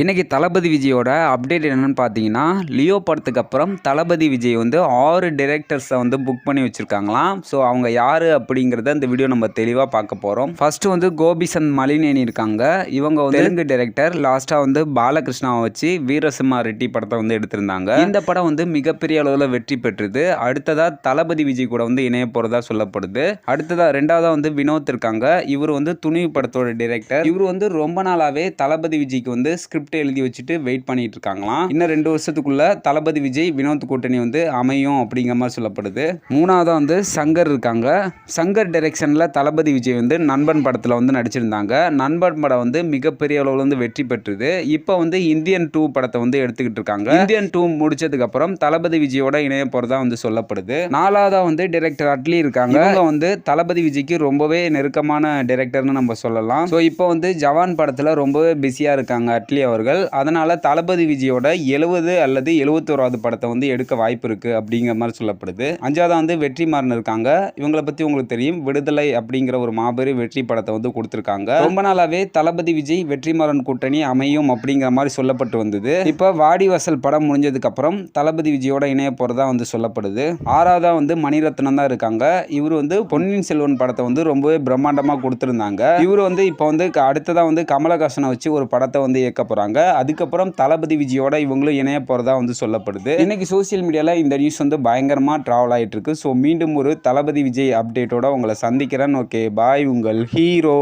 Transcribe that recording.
இன்னைக்கு தளபதி விஜயோட அப்டேட் என்னன்னு பார்த்தீங்கன்னா லியோ படத்துக்கு அப்புறம் தளபதி விஜய் வந்து ஆறு டிரெக்டர்ஸை வந்து புக் பண்ணி வச்சுருக்காங்களாம். ஸோ அவங்க யார் அப்படிங்கிறத இந்த வீடியோ நம்ம தெளிவாக பார்க்க போகிறோம் ஃபர்ஸ்ட் வந்து கோபிசந்த் மலினேனி இருக்காங்க. இவங்க வந்து தெலுங்கு டிரெக்டர் லாஸ்ட்டாக வந்து பாலகிருஷ்ணாவை வச்சு வீரசிம்மா ரெட்டி படத்தை வந்து எடுத்திருந்தாங்க. இந்த படம் வந்து மிகப்பெரிய அளவில் வெற்றி பெற்றது. அடுத்ததாக தளபதி விஜய் கூட வந்து இணைய போகிறதா சொல்லப்படுது. அடுத்ததாக ரெண்டாவதாக வந்து வினோத் இருக்காங்க. இவர் வந்து துணிவு படத்தோட டிரெக்டர் இவர் வந்து ரொம்ப நாளாகவே தளபதி விஜய்க்கு வந்து ஸ்கிரிப்ட் எழுதி வச்சுட்டு வெயிட் பண்ணிட்டு இருக்காங்களாம். இன்னும் ரெண்டு வருஷத்துக்குள்ள தளபதி விஜய் வினோத் கூட்டணி வந்து அமையும் அப்படிங்கிற மாதிரி சொல்லப்படுது. மூணாவதாக வந்து சங்கர் இருக்காங்க. சங்கர் டைரக்ஷனில் தளபதி விஜய் வந்து நண்பன் படத்தில் வந்து நடிச்சிருந்தாங்க. நண்பன் படம் வந்து மிகப்பெரிய அளவில் வந்து வெற்றி பெற்றது. இப்போ வந்து இந்தியன் டூ படத்தை வந்து எடுத்துக்கிட்டு இருக்காங்க. இந்தியன் டூ முடிச்சதுக்கு அப்புறம் தளபதி விஜயோட இணைய போறதா வந்து சொல்லப்படுது. நாலாவதா வந்து டைரக்டர் அட்லி இருக்காங்க. இவங்க வந்து தளபதி விஜய்க்கு ரொம்பவே நெருக்கமான டைரக்டர்னு நம்ம சொல்லலாம். ஸோ இப்போ வந்து ஜவான் படத்தில் ரொம்பவே பிஸியாக இருக்காங்க அட்லி அவர்கள் அதனால் தளபதி விஜயோட எழுபது அல்லது எழுபத்தோராவது படத்தை வந்து எடுக்க வாய்ப்பு இருக்குது அப்படிங்கிற மாதிரி சொல்லப்படுது. அஞ்சாவது வந்து வெற்றிமாறன் இருக்காங்க. இவங்களை பற்றி உங்களுக்கு தெரியும். விடுதலை அப்படிங்கிற ஒரு மாபெரும் வெற்றி படத்தை வந்து கொடுத்துருக்காங்க. ரொம்ப நாளாகவே தளபதி விஜய் வெற்றிமாறன் கூட்டணி அமையும் அப்படிங்கிற மாதிரி சொல்லப்பட்டு வந்தது. இப்போ வாடிவாசல் படம் முடிஞ்சதுக்கு அப்புறம் தளபதி விஜயோட இணைய போகிறதா வந்து சொல்லப்படுது. ஆறாவதா வந்து மணிரத்னம் தான் இருக்காங்க. இவர் வந்து பொன்னியின் செல்வன் படத்தை வந்து ரொம்பவே பிரம்மாண்டமாக கொடுத்துருந்தாங்க. இவர் வந்து இப்போ வந்து க- வந்து கமலஹாசனை வச்சு ஒரு படத்தை வந்து இயக்க போகிறாங்க அதுக்கப்புறம் தளபதி விஜயோட இவங்களும் இணைய போகிறதா வந்து சொல்லப்படுது. இன்றைக்கி சோஷியல் மீடியாவில் இந்த நியூஸ் வந்து பயங்கரமாக ட்ராவல் ஆகிட்டு இருக்கு. ஸோ மீண்டும் ஒரு தளபதி விஜய் அப்டேட்டோட உங்களை சந்திக்கிறேன். ஓகே பாய் உங்கள் ஹீரோ